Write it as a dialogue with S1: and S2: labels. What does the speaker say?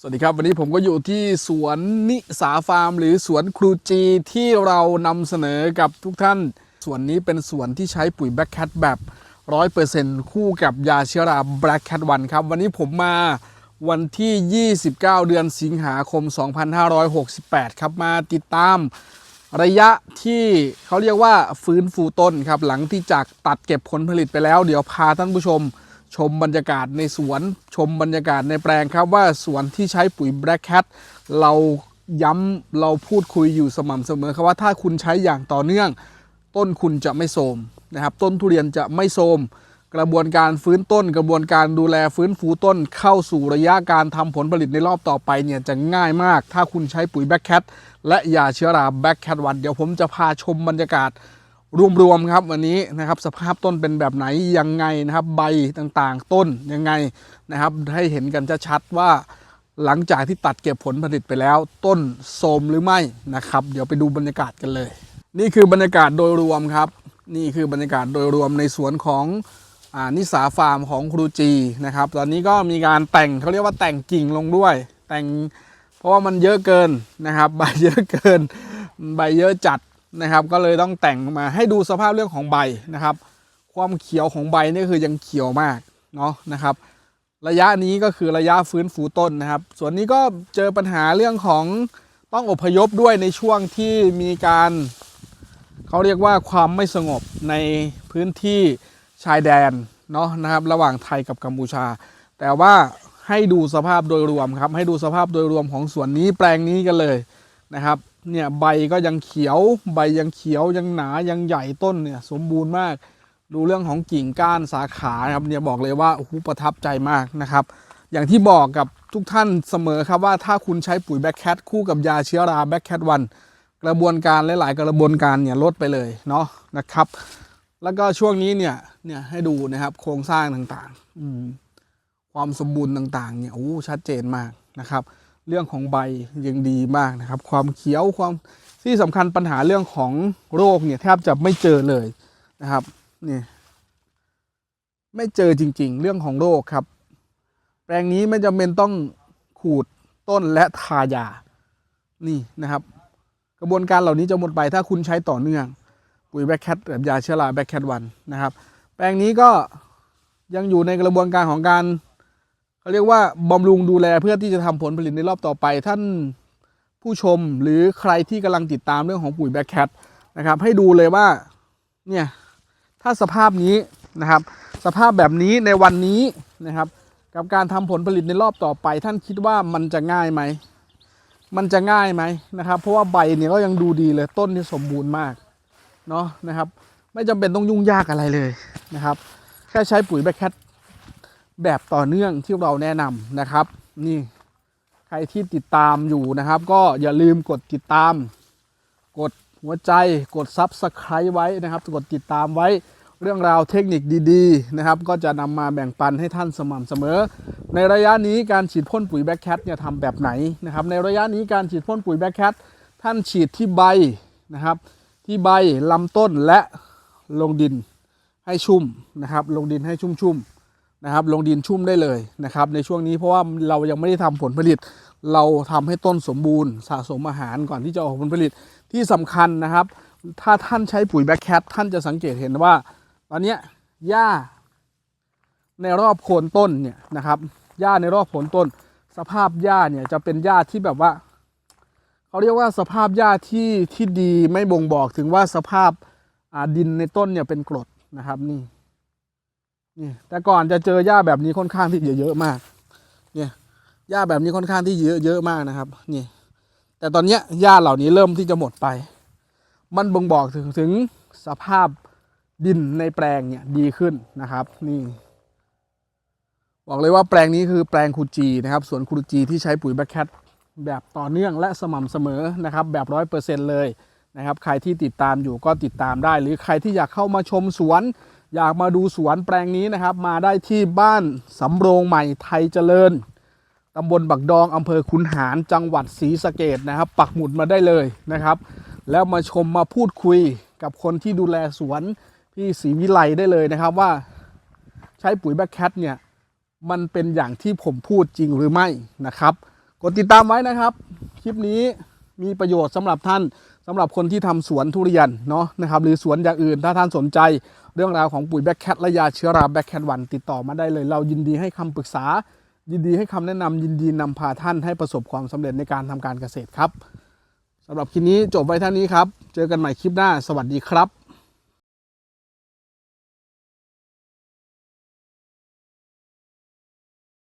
S1: สวัสดีครับ วันนี้ผมก็อยู่ที่สวนนิสาฟาร์ม หรือสวนครูจีที่เรานำเสนอกับทุกท่าน สวนนี้เป็นสวนที่ใช้ปุ๋ยแบล็ k แคทแบบ100%คู่กับยาเชื้อราแบล็ k แคทวันครับ วันนี้ผมมาวันที่ 29 เดือนสิงหาคม 2568 ครับมาติดตามระยะที่เขาเรียกว่าฟื้นฟูต้นครับ หลังที่จากตัดเก็บผลผลิตไปแล้ว เดี๋ยวพาท่านผู้ชม ชมบรรยากาศในสวนชมบรรยากาศในแปลงครับว่าสวนที่ใช้ปุ๋ย Black Cat เราย้ำเราพูดคุยอยู่สม่ำเสมอครับว่าถ้าคุณใช้อย่างต่อเนื่อง ต้นคุณจะไม่โทมนะครับ ต้นทุเรียนจะไม่โทมกระบวนการฟื้นต้น กระบวนการดูแลฟื้นฟูต้นเข้าสู่ระยะการทำผลผลิตในรอบต่อไปเนี่ยจะง่ายมาก ถ้าคุณใช้ปุ๋ย Black Cat และยาเชื้อรา Black Cat วันเดี๋ยวผมจะพาชมบรรยากาศ รวมๆครับวันนี้นะครับสภาพต้นเป็นแบบไหนยังไงนะครับใบต่างๆ ต้นยังไงนะครับให้เห็นกันชัดๆว่าหลังจากที่ตัดเก็บผลผลิตไปแล้ว ต้นโทมหรือไม่นะครับ เดี๋ยวไปดูบรรยากาศกันเลย นี่คือบรรยากาศโดยรวมครับ นี่คือบรรยากาศโดยรวมในสวนของอนิสาฟาร์มของครูจีนะครับ ตอนนี้ก็มีการแต่งเขาเรียกว่าแต่งกิ่งลงด้วย แต่งเพราะว่ามันเยอะเกินนะครับ ใบเยอะเกิน ใบเยอะจัด นะครับ ก็เลยต้องแต่งมาให้ดูสภาพเรื่องของใบนะครับ ความเขียวของใบนี่คือยังเขียวมากเนาะนะครับ ระยะนี้ก็คือระยะฟื้นฟูต้นนะครับ ส่วนนี้ก็เจอปัญหาเรื่องของต้องอพยพด้วยในช่วงที่มีการเขาเรียกว่าความไม่สงบในพื้นที่ชายแดนเนาะนะครับ ระหว่างไทยกับกัมพูชา แต่ว่าให้ดูสภาพโดยรวมครับ ให้ดูสภาพโดยรวมของสวนนี้แปลงนี้กันเลยนะครับ เนี่ยใบก็ยังเขียว ใบยังเขียวยังหนายังใหญ่ต้นเนี่ยสมบูรณ์มาก ดูเรื่องของกิ่งก้านสาขาครับเนี่ยบอกเลยว่าโอ้โหประทับใจมากนะครับ อย่างที่บอกกับทุกท่านเสมอครับว่าถ้าคุณใช้ปุ๋ยแบ็คแคทคู่กับยาเชื้อราแบ็คแคทวันกระบวนการหลาย ๆ กระบวนการเนี่ยลดไปเลยเนาะนะครับ แล้วก็ช่วงนี้เนี่ยเนี่ยให้ดูนะครับโครงสร้างต่างๆความสมบูรณ์ต่างๆเนี่ยโอ้ชัดเจนมากนะครับ เรื่องของใบยังดีมากนะครับ ความเขียวความที่สำคัญปัญหาเรื่องของโรคเนี่ยแทบจะไม่เจอเลยนะครับนี่ไม่เจอจริง ๆ เรื่องของโรคครับ แปลงนี้ไม่จำเป็นต้องขูดต้นและทายานี่นะครับ กระบวนการเหล่านี้จะหมดไปถ้าคุณใช้ต่อเนื่อง ปุ๋ยแบคแคทกับยาเชื้อราแบคแคทวันนะครับ แปลงนี้ก็ยังอยู่ในกระบวนการของการ เขาเรียกว่าบำรุงดูแลเพื่อที่จะทำผลผลิตในรอบต่อไป ท่านผู้ชมหรือใครที่กำลังติดตามเรื่องของปุ๋ยแบคแคทนะครับ ให้ดูเลยว่าเนี่ยถ้าสภาพนี้นะครับ สภาพแบบนี้ในวันนี้นะครับ กับการทำผลผลิตในรอบต่อไป ท่านคิดว่ามันจะง่ายไหมมันจะง่ายไหมนะครับ เพราะว่าใบเนี่ยก็ยังดูดีเลยต้นที่สมบูรณ์มากเนาะนะครับ ไม่จำเป็นต้องยุ่งยากอะไรเลยนะครับ แค่ใช้ปุ๋ยแบคแคท แบบต่อเนื่องที่เราแนะนำนะครับ นี่ใครที่ติดตามอยู่นะครับ ก็อย่าลืมกดติดตาม กดหัวใจกดซับสไคร b e ไว้นะครับ กดติดตามไว้เรื่องราวเทคนิคดีๆนะครับ ก็จะนำมาแบ่งปันให้ท่านสม่ำเสมอ ในระยะนี้การฉีดพ่นปุ๋ยแบ็คแคทเนี่ยทำแบบไหนนะครับ ในระยะนี้การฉีดพ่นปุ๋ยแบ็คแคทท่านฉีดที่ใบนะครับ ที่ใบลำต้นและลงดินให้ชุ่มนะครับ ลงดินให้ชุ่มๆ นะครับลงดินชุ่มได้เลยนะครับในช่วงนี้เพราะว่าเรายังไม่ได้ทำผลผลิต เราทำให้ต้นสมบูรณ์สะสมอาหารก่อนที่จะออกผลผลิตที่สำคัญนะครับ ถ้าท่านใช้ปุ๋ยแบ็คแคทท่านจะสังเกตเห็นว่า ตอนนี้หญ้าในรอบโคนต้นเนี่ยนะครับหญ้าในรอบโคนต้น สภาพหญ้าเนี่ยจะเป็นหญ้าที่แบบว่าเขาเรียกว่าสภาพหญ้าที่ที่ดีไม่บ่งบอกถึงว่าสภาพดินในต้นเนี่ยเป็นกรดนะครับนี่ นี่แต่ก่อนจะเจอหญ้าแบบนี้ค่อนข้างที่จะเยอะมาก เนี่ยหญ้าแบบนี้ค่อนข้างที่เยอะเยอะมากนะครับ นี่ แต่ตอนเนี้ยหญ้าเหล่านี้เริ่มที่จะหมดไป มันบ่งบอกถึงถึงสภาพดินในแปลงเนี่ยดีขึ้นนะครับ นี่ บอกเลยว่าแปลงนี้คือแปลงคูจีนะครับสวนคูจีที่ใช้ปุ๋ยแบคแคทแบบต่อเนื่องและสม่ำเสมอนะครับ แบบร้อยเปอร์เซ็นเลยนะครับ ใครที่ติดตามอยู่ก็ติดตามได้ หรือใครที่อยากเข้ามาชมสวน อยากมาดูสวนแปลงนี้นะครับ มาได้ที่บ้านสำโรงใหม่ไทยเจริญตำบลบักดองอำเภอคุนหารจังหวัดศรีสะเกดนะครับ ปักหมุดมาได้เลยนะครับ แล้วมาชมมาพูดคุยกับคนที่ดูแลสวนพี่ศรีวิไลได้เลยนะครับว่าใช้ปุ๋ยแบคแคทเนี่ย มันเป็นอย่างที่ผมพูดจริงหรือไม่นะครับ กดติดตามไว้นะครับ คลิปนี้มีประโยชน์สำหรับท่าน สำหรับคนที่ทำสวนทุเรียนเนาะนะครับหรือสวนอย่างอื่นถ้าท่านสนใจ เรื่องราวของปุ๋ยแบคแคทและยาเชื้อราแบคแคทวันติดต่อมาได้เลย เรายินดีให้คำปรึกษา ยินดีให้คำแนะนำยินดีนำพาท่านให้ประสบความสำเร็จในการทำการเกษตรครับสำหรับคลิปนี้จบไว้เท่านี้ครับ เจอกันใหม่คลิปหน้า สวัสดีครับ